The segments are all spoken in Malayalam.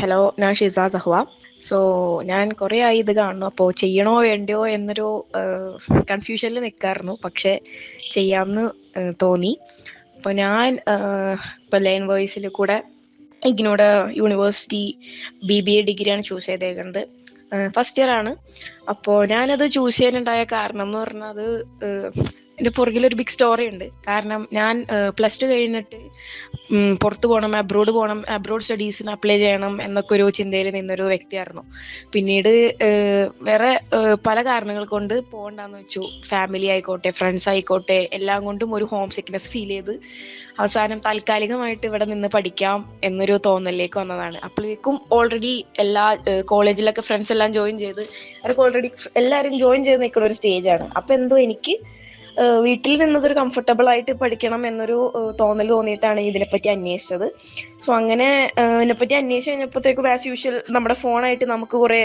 ഹലോ ഞാൻ ഷിസ സഹ്വ. സോ ഞാൻ കുറേ ആയി ഇത് കാണുന്നു. അപ്പോൾ ചെയ്യണോ വേണ്ടയോ എന്നൊരു കൺഫ്യൂഷനിൽ നിൽക്കായിരുന്നു പക്ഷെ ചെയ്യാമെന്ന് തോന്നി. അപ്പോൾ ഞാൻ ഇപ്പോൾ ലൈൻ വോയിസിൽ കൂടെ ഇഗ്നോയുടെ യൂണിവേഴ്സിറ്റി ബി ബി എ ഡിഗ്രിയാണ് ചൂസ് ചെയ്തേക്കുന്നത് ഫസ്റ്റ് ഇയർ ആണ്. അപ്പോൾ ഞാനത് ചൂസ് ചെയ്യാനുണ്ടായ കാരണം എന്ന് പറഞ്ഞാൽ അത് എന്റെ ഒരു ബിഗ് സ്റ്റോറി ഉണ്ട്. കാരണം ഞാൻ പ്ലസ് ടു കഴിഞ്ഞിട്ട് പുറത്തു പോകണം അബ്രോഡ് പോകണം അബ്രോഡ് സ്റ്റഡീസിന് അപ്ലൈ ചെയ്യണം എന്നൊക്കെ ഒരു ചിന്തയിൽ നിന്നൊരു വ്യക്തിയായിരുന്നു. പിന്നീട് വേറെ പല കാരണങ്ങൾ കൊണ്ട് പോകണ്ടെന്ന് വെച്ചു. ഫാമിലി ആയിക്കോട്ടെ ഫ്രണ്ട്സ് ആയിക്കോട്ടെ എല്ലാം കൊണ്ടും ഒരു ഹോം സിക്നെസ് ഫീൽ ചെയ്ത് അവസാനം താൽക്കാലികമായിട്ട് ഇവിടെ നിന്ന് പഠിക്കാം എന്നൊരു തോന്നലിലേക്ക് വന്നതാണ്. അപ്പോഴേക്കും ഓൾറെഡി എല്ലാ കോളേജിലൊക്കെ ഫ്രണ്ട്സ് എല്ലാം ജോയിൻ ചെയ്ത് അവർക്ക് ഓൾറെഡി എല്ലാവരും ജോയിൻ ചെയ്ത് നിൽക്കുന്ന ഒരു സ്റ്റേജാണ് അപ്പം എന്തോ എനിക്ക് വീട്ടിൽ നിന്നതൊരു കംഫർട്ടബിൾ ആയിട്ട് പഠിക്കണം എന്നൊരു തോന്നൽ തോന്നിയിട്ടാണ് ഇതിനെപ്പറ്റി അന്വേഷിച്ചത്. സോ അങ്ങനെ ഇതിനെപ്പറ്റി അന്വേഷിച്ച് കഴിഞ്ഞപ്പോഴത്തേക്കും ആസ് യൂഷ്വൽ നമ്മുടെ ഫോണായിട്ട് നമുക്ക് കുറെ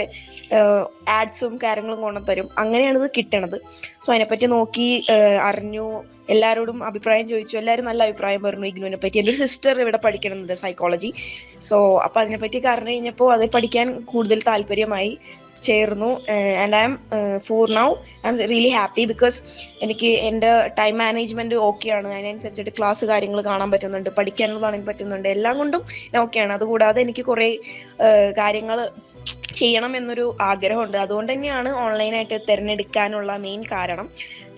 ആഡ്സും കാര്യങ്ങളും കൊണ്ടു തരും അങ്ങനെയാണ് ഇത് കിട്ടണത്. സോ അതിനെപ്പറ്റി നോക്കി അറിഞ്ഞു എല്ലാവരോടും അഭിപ്രായം ചോദിച്ചു. എല്ലാവരും നല്ല അഭിപ്രായം പറഞ്ഞു ഇഗ്നുവിനെ പറ്റി. എന്റെ ഒരു സിസ്റ്റർ ഇവിടെ പഠിക്കുന്നുണ്ട് സൈക്കോളജി സോ അപ്പൊ അതിനെപ്പറ്റി അറിഞ്ഞു കഴിഞ്ഞപ്പോൾ അത് പഠിക്കാൻ കൂടുതൽ താല്പര്യമായി. ചേർന്നു. And I'm for now I'm really happy because എനിക്ക് എന്റെ ടൈം മാനേജ്മെന്റ് ഓക്കെയാണ് അതിനനുസരിച്ചിട്ട് ക്ലാസ് കാര്യങ്ങൾ കാണാൻ പറ്റുന്നുണ്ട് പഠിക്കാനുള്ളതാണെങ്കിൽ പറ്റുന്നുണ്ട്. എല്ലാം കൊണ്ടും ഞാൻ ഓക്കെയാണ് അതുകൂടാതെ എനിക്ക് കുറേ കാര്യങ്ങൾ ചെയ്യണം എന്നൊരു ആഗ്രഹമുണ്ട്. അതുകൊണ്ട് തന്നെയാണ് ഓൺലൈനായിട്ട് തിരഞ്ഞെടുക്കാനുള്ള മെയിൻ കാരണം.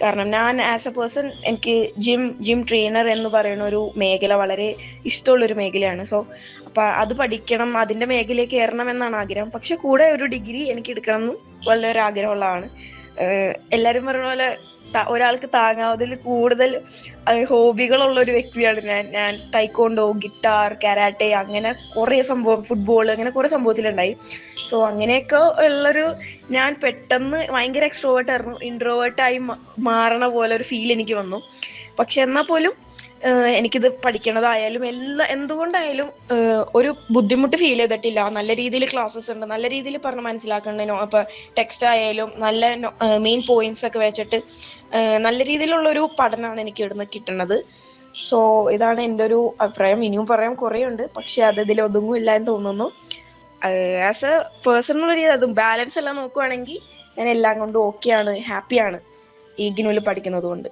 കാരണം ഞാൻ ആസ് എ പേഴ്സൺ എനിക്ക് ജിം ജിം ട്രെയിനർ എന്ന് പറയുന്ന ഒരു മേഖല വളരെ ഇഷ്ടമുള്ളൊരു മേഖലയാണ്. സോ അപ്പം അത് പഠിക്കണം അതിന്റെ മേഖലയിൽ കയറണം എന്നാണ് ആഗ്രഹം. പക്ഷെ കൂടെ ഒരു ഡിഗ്രി എനിക്ക് എടുക്കണം എന്നും വളരെ ആഗ്രഹമുള്ളതാണ്. എല്ലാവരും പറഞ്ഞ പോലെ ഒരാൾക്ക് താങ്ങാവുന്നതിൽ കൂടുതൽ ഹോബികളുള്ള ഒരു വ്യക്തിയാണ് ഞാൻ. ഞാൻ തൈക്കോണ്ടോ ഗിറ്റാർ കരാട്ടെ അങ്ങനെ കുറേ സംഭവം ഫുട്ബോൾ അങ്ങനെ കുറേ സംഭവത്തിലുണ്ടായി. സോ അങ്ങനെയൊക്കെ ഉള്ളൊരു ഞാൻ പെട്ടെന്ന് ഭയങ്കര എക്സ്ട്രോവേർട്ട് ആയിരുന്നു. ഇൻട്രോവേർട്ടായി മാറണ പോലെ ഒരു ഫീൽ എനിക്ക് വന്നു. പക്ഷെ എന്നാൽ പോലും എനിക്കിത് പഠിക്കണതായാലും എല്ലാ എന്തുകൊണ്ടായാലും ഒരു ബുദ്ധിമുട്ട് ഫീൽ ചെയ്തിട്ടില്ല. നല്ല രീതിയിൽ ക്ലാസ്സസ് ഉണ്ട്. നല്ല രീതിയിൽ പറഞ്ഞ് മനസ്സിലാക്കേണ്ട അപ്പൊ ടെക്സ്റ്റ് ആയാലും നല്ല മെയിൻ പോയിന്റ്സ് ഒക്കെ വെച്ചിട്ട് നല്ല രീതിയിലുള്ള ഒരു പഠനമാണ് എനിക്ക് ഇവിടുന്ന് കിട്ടുന്നത്. സോ ഇതാണ് എന്റെ ഒരു അഭിപ്രായം. ഇനിയും പറയാൻ കുറേ ഉണ്ട് പക്ഷെ അത് ഇതിൽ ഒതുങ്ങില്ല എന്ന് തോന്നുന്നു. ആസ് എ പേഴ്സണൽ ഒരു അതും ബാലൻസ് എല്ലാം നോക്കുവാണെങ്കിൽ ഞാൻ എല്ലാം കൊണ്ടും ഓക്കെയാണ് ഹാപ്പിയാണ് ഈ ഗിനുവിൽ പഠിക്കുന്നത് കൊണ്ട്